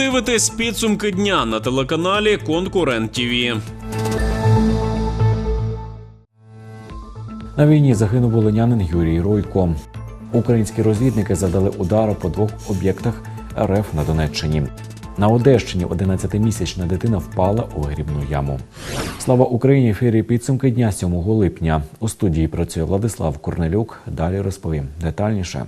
дивитесь підсумки дня на телеканалі Конкурент ТІВІ. На війні загинув волинянин Юрій Ройко. Українські розвідники завдали удару по двох об'єктах РФ на Донеччині. На Одещині 11-місячна дитина впала у грібну яму. Слава Україні! Ефірі підсумки дня 7 липня. У студії працює Владислав Корнелюк. Далі розповім детальніше.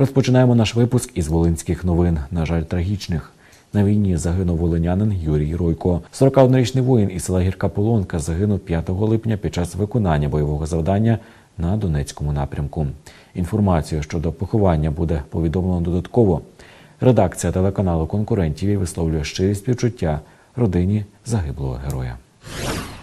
Розпочинаємо наш випуск із волинських новин. На жаль, трагічних. На війні загинув волинянин Юрій Ройко. 41-річний воїн із села Гірка Полонка загинув 5 липня під час виконання бойового завдання на Донецькому напрямку. Інформацію щодо поховання буде повідомлено додатково. Редакція телеканалу конкурентів висловлює щирі співчуття родині загиблого героя.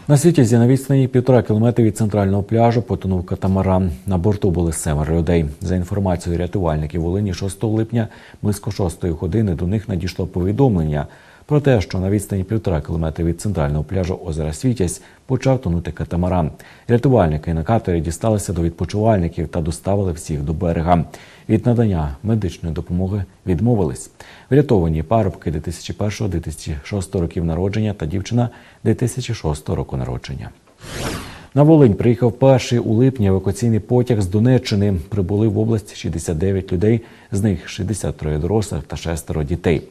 На світязі на відстані півтора кілометри від центрального пляжу потонув катамаран. На борту були семеро людей. За інформацією рятувальників Волині, 6 липня близько 6 години до них надійшло повідомлення про те, що на відстані півтора кілометри від центрального пляжу озера Світязь почав тонути катамаран. Рятувальники на катері дісталися до відпочивальників та доставили всіх до берега. Від надання медичної допомоги відмовились. Врятовані парубки 2001-2006 років народження та дівчина 2006 року народження. На Волинь приїхав перший у липні евакуаційний потяг з Донеччини. Прибули в область 69 людей, з них 63 дорослих та шестеро дітей.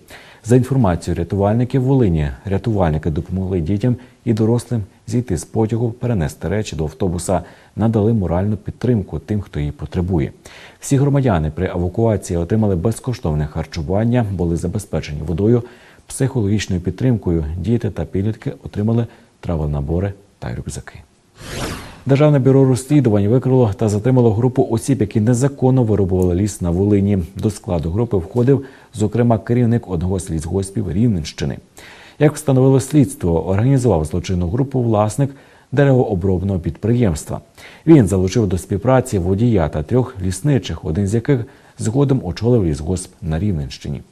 За інформацією рятувальників Волині, рятувальники допомогли дітям і дорослим зійти з потягу, перенести речі до автобуса, надали моральну підтримку тим, хто її потребує. Всі громадяни при евакуації отримали безкоштовне харчування, були забезпечені водою, психологічною підтримкою. Діти та підлітки отримали травонабори та рюкзаки. Державне бюро розслідувань викрило та затримало групу осіб, які незаконно вирубували ліс на Волині. До складу групи входив, зокрема, керівник одного з лісгоспів Рівненщини. Як встановило слідство, організував злочинну групу власник деревообробного підприємства. Він залучив до співпраці водія та трьох лісничих, один з яких згодом очолив лісгосп на Рівненщині.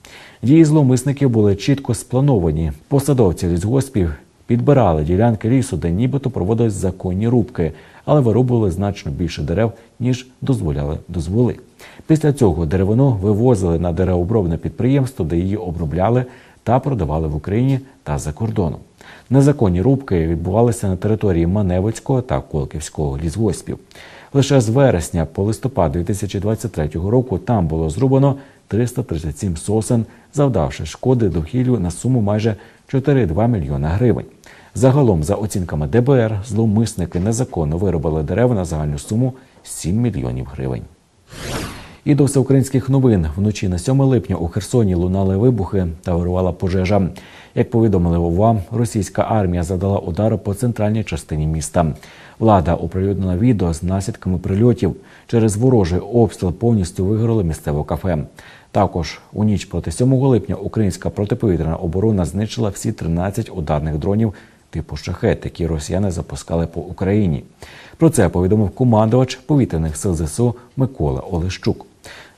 Дії зловмисників були чітко сплановані. Посадовці лісгоспів підбирали ділянки лісу, де нібито проводились законні рубки, але вирубували значно більше дерев, ніж дозволяли дозволи. Після цього деревину вивозили на деревообробне підприємство, де її обробляли та продавали в Україні та за кордоном. Незаконні рубки відбувалися на території Маневицького та Колківського лісгоспів. Лише з вересня по листопад 2023 року там було зрубано 337 сосен, завдавши шкоди довкіллю на суму майже 4,2 мільйона гривень. Загалом, за оцінками ДБР, зловмисники незаконно виробили дерева на загальну суму 7 мільйонів гривень. І до всеукраїнських новин вночі на 7 липня у Херсоні лунали вибухи та вирувала пожежа. Як повідомили ОВА, російська армія задала удару по центральній частині міста. Влада оприлюднила відео з наслідками прильотів. Через ворожий обстріл повністю вигоріло місцеве кафе. Також у ніч проти 7 липня українська протиповітряна оборона знищила всі 13 ударних дронів типу шахет, які росіяни запускали по Україні. Про це повідомив командувач повітряних сил ЗСУ Микола Олещук.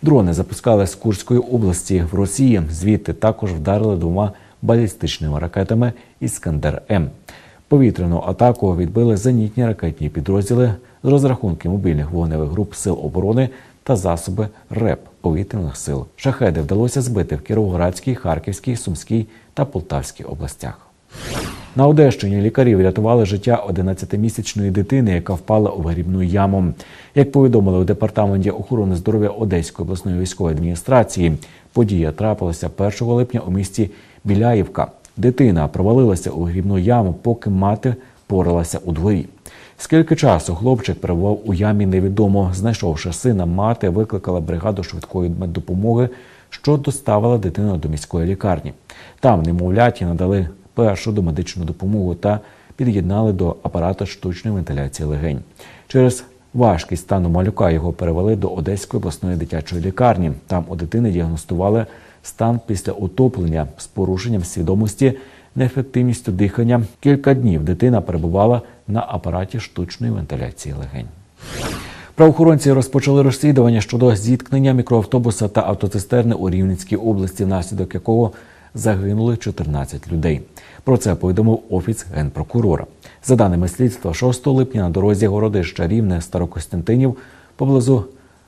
Дрони запускали з Курської області в Росії. Звідти також вдарили двома балістичними ракетами Іскандер М. Повітряну атаку відбили зенітні ракетні підрозділи з розрахунки мобільних вогневих груп сил оборони та засоби РЕП повітряних сил. Шахеди вдалося збити в Кіровоградській, Харківській, Сумській та Полтавській областях. На Одещині лікарі врятували життя 11-місячної дитини, яка впала у грібну яму. Як повідомили у департаменті охорони здоров'я Одеської обласної військової адміністрації, подія трапилася 1 липня у місті Біляївка. Дитина провалилася у грібну яму, поки мати поралася у дворі. Скільки часу хлопчик перебував у ямі, невідомо. Знайшовши сина, мати викликала бригаду швидкої меддопомоги, що доставила дитину до міської лікарні. Там немовляті надали першу домедичну допомогу та під'єднали до апарату штучної вентиляції легень. Через важкість стану малюка його перевели до Одеської обласної дитячої лікарні. Там у дитини діагностували стан після утоплення з порушенням свідомості, неефективністю дихання. Кілька днів дитина перебувала на апараті штучної вентиляції легень. Правоохоронці розпочали розслідування щодо зіткнення мікроавтобуса та автоцистерни у Рівненській області, внаслідок якого загинули 14 людей. Про це повідомив офіс генпрокурора. За даними слідства, 6 липня на дорозі городища Рівне Старокостянтинів поблизу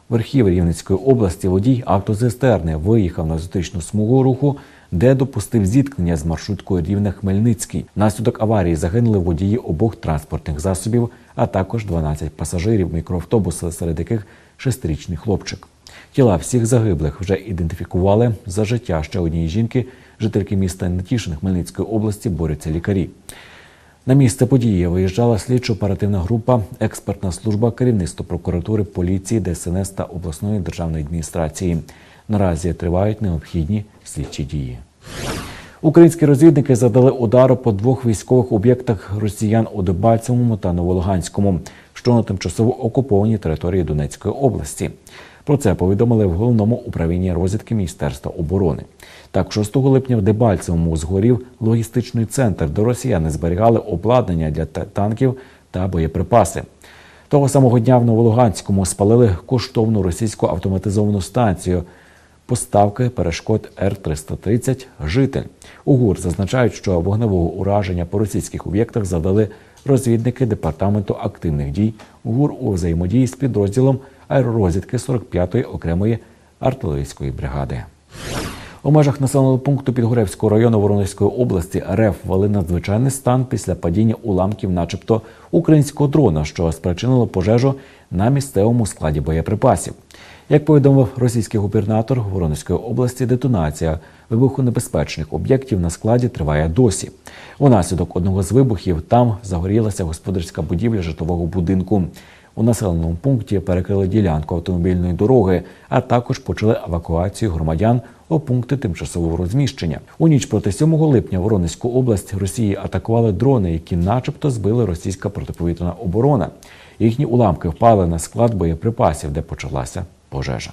верхів Рівненської області водій автоцистерни виїхав на зустрічну смугу руху де допустив зіткнення з маршруткою Рівне Хмельницький. Наслідок аварії загинули водії обох транспортних засобів, а також 12 пасажирів мікроавтобуса, серед яких шестирічний хлопчик. Тіла всіх загиблих вже ідентифікували за життя ще однієї жінки, жительки міста Нетішин Хмельницької області борються лікарі. На місце події виїжджала слідчо-оперативна група, експертна служба, керівництво прокуратури, поліції, ДСНС та обласної державної адміністрації. Наразі тривають необхідні слідчі дії. Українські розвідники завдали удару по двох військових об'єктах росіян у Дебальцевому та Новолуганському, що на тимчасово окупованій території Донецької області. Про це повідомили в головному управлінні розвідки Міністерства оборони. Так, 6 липня в Дебальцевому згорів логістичний центр, де росіяни зберігали обладнання для танків та боєприпаси. Того самого дня в Новолуганському спалили коштовну російську автоматизовану станцію поставки перешкод Р-330 «Житель». У ГУР зазначають, що вогневого ураження по російських об'єктах завдали розвідники Департаменту активних дій ГУР у взаємодії з підрозділом аеророзвідки 45-ї окремої артилерійської бригади. У межах населеного пункту Підгоревського району Воронезької області РФ ввели надзвичайний стан після падіння уламків, начебто українського дрона, що спричинило пожежу на місцевому складі боєприпасів. Як повідомив російський губернатор Воронезької області, детонація вибухонебезпечних об'єктів на складі триває досі. Унаслідок одного з вибухів там загорілася господарська будівля житлового будинку. У населеному пункті перекрили ділянку автомобільної дороги, а також почали евакуацію громадян у пункти тимчасового розміщення. У ніч проти 7 липня Воронезьку область Росії атакували дрони, які, начебто, збили російська протиповітряна оборона. Їхні уламки впали на склад боєприпасів, де почалася пожежа.